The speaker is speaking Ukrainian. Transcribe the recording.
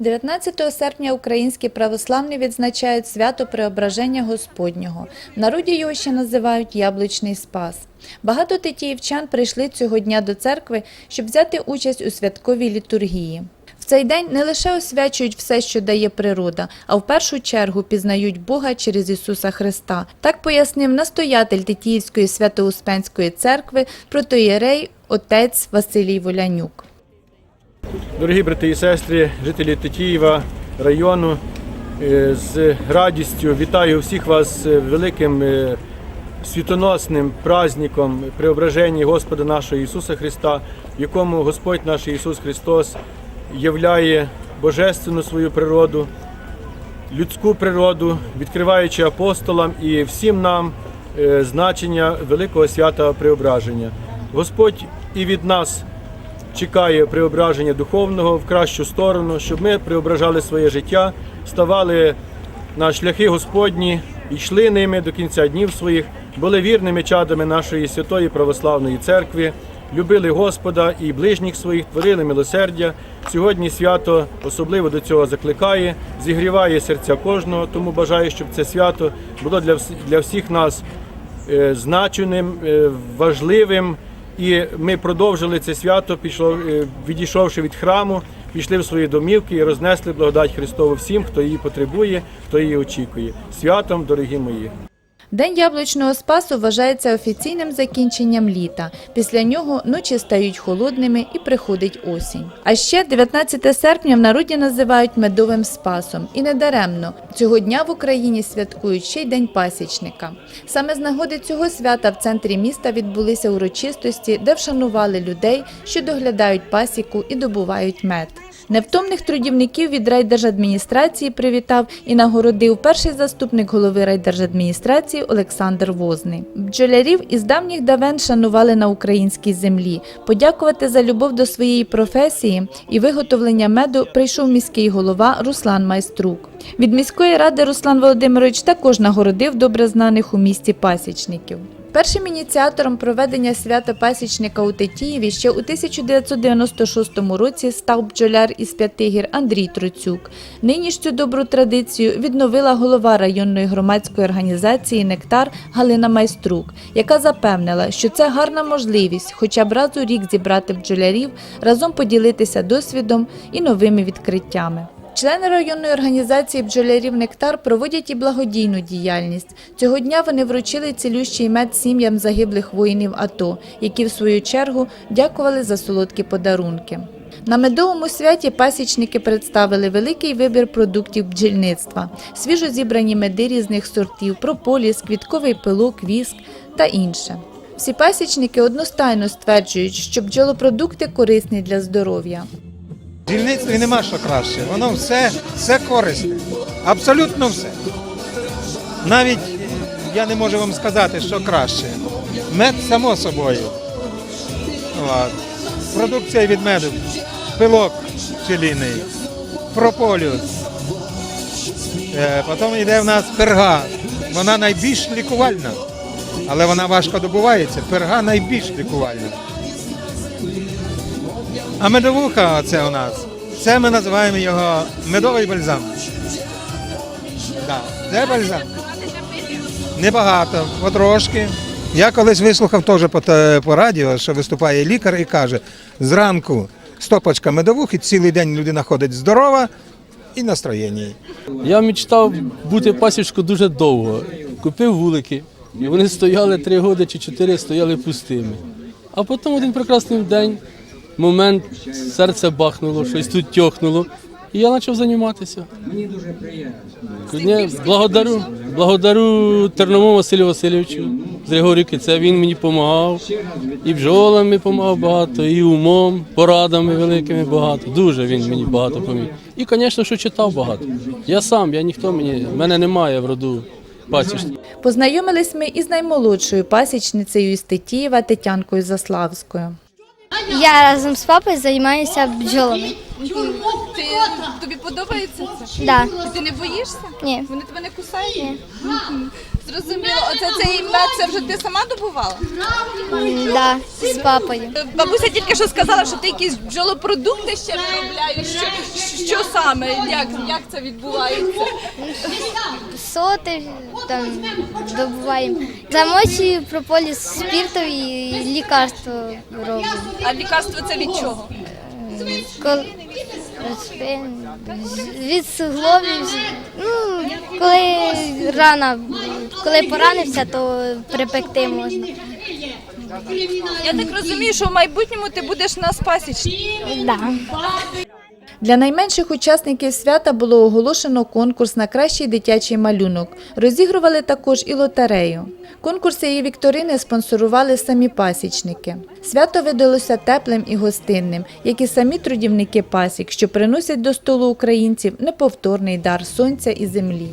19 серпня українські православні відзначають свято Преображення Господнього. В народі його ще називають Яблучний Спас. Багато тетіївчан прийшли цього дня до церкви, щоб взяти участь у святковій літургії. В цей день не лише освячують все, що дає природа, а в першу чергу пізнають Бога через Ісуса Христа. Так пояснив настоятель Тетіївської свято-Успенської церкви протоєрей отець Василій Волянюк. Дорогі брати і сестри, жителі Тетіїва району, е, з радістю вітаю всіх вас великим е, світоносним праздником преображення Господа нашого Ісуса Христа, в якому Господь наш Ісус Христос являє божественну свою природу, людську природу, відкриваючи апостолам і всім нам е, значення великого свята преображення. Господь і від нас чекає преображення духовного в кращу сторону, щоб ми преображали своє життя, ставали на шляхи Господні, йшли ними до кінця днів своїх, були вірними чадами нашої святої православної церкви, любили Господа і ближніх своїх, творили милосердя. Сьогодні свято особливо до цього закликає, зігріває серця кожного, тому бажаю, щоб це свято було для для всіх нас е, значеним, е, важливим. І ми продовжили це свято, пішло, е, відійшовши від храму, пішли в свої домівки і рознесли благодать Христову всім, хто її потребує, хто її очікує. Святом, дорогі мої! День яблучного спасу вважається офіційним закінченням літа. Після нього ночі стають холодними і приходить осінь. А ще 19 серпня в народі називають медовим спасом. І не даремно цього дня в Україні святкують ще й День пасічника. Саме з нагоди цього свята в центрі міста відбулися урочистості, де вшанували людей, що доглядають пасіку і добувають мед. Невтомних трудівників від райдержадміністрації привітав і нагородив перший заступник голови райдержадміністрації Олександр Возний. Бджолярів із давніх давен шанували на українській землі. Подякувати за любов до своєї професії і виготовлення меду прийшов міський голова Руслан Майструк. Від міської ради Руслан Володимирович також нагородив добре знаних у місті пасічників. Першим ініціатором проведення свята пасічника у Тетіїві ще у 1996 році став бджоляр із П'ятигір Андрій Троцюк. Нині ж цю добру традицію відновила голова районної громадської організації Нектар Галина Майструк, яка запевнила, що це гарна можливість хоча б раз у рік зібрати бджолярів, разом поділитися досвідом і новими відкриттями. Члени районної організації бджолярів Нектар проводять і благодійну діяльність. Цього дня вони вручили цілющий мед сім'ям загиблих воїнів АТО, які в свою чергу дякували за солодкі подарунки. На медовому святі пасічники представили великий вибір продуктів бджільництва, свіжо зібрані меди різних сортів, прополіс, квітковий пилок, віск та інше. Всі пасічники одностайно стверджують, що бджолопродукти корисні для здоров'я. Дільництві нема що краще. Воно все, все корисне. Абсолютно все. Навіть я не можу вам сказати, що краще. Мед само собою. От. Продукція від меду. Пилок пчеліний, прополюс. Е, Потім йде в нас перга. Вона найбільш лікувальна, але вона важко добувається. Перга найбільш лікувальна. А медовуха це у нас. Це ми називаємо його медовий бальзам. Да, це бальзам. Небагато, потрошки. Я колись вислухав теж по, по радіо, що виступає лікар і каже: зранку стопочка медовухи, цілий день людина ходить здорова і настроєнні. Я мечтав бути пасічку дуже довго. Купив вулики, і вони стояли три роки чи чотири, стояли пустими. А потім один прекрасний день, момент, серце бахнуло, щось тут тьохнуло, і я почав займатися. Мені дуже приємно. Благодарю, благодарю Терному Василю Васильовичу з Григорівки. Це він мені допомагав. І бджолами допомагав багато, і умом, порадами великими багато. Дуже він мені багато поміг. І, звісно, що читав багато. Я сам, я ніхто мені, в мене немає в роду пасічників. Познайомились ми із наймолодшою пасічницею із Тетіїва Тетянкою Заславською. Я разом з папою займаюся бджолами. Тобі подобається це? Да. Ти не боїшся? Ні. Вони тебе не кусають? Ні. Зрозуміло. Оце цей мед, це вже ти сама добувала? М, Да, з папою. Бабуся тільки що сказала, що ти якісь бджолопродукти ще виробляєш. Що, що саме? Як, як це відбувається? Соти там добуваємо. Замочую прополіс спірту і лікарство роблю. А лікарство це від чого? Кол... Від суглобів. Ну, коли рана, коли поранився, то припекти можна. Я так розумію, що в майбутньому ти будеш на спасічці. Да. Для найменших учасників свята було оголошено конкурс на кращий дитячий малюнок. Розігрували також і лотерею. Конкурси і вікторини спонсорували самі пасічники. Свято видалося теплим і гостинним, як і самі трудівники пасік, що приносять до столу українців неповторний дар сонця і землі.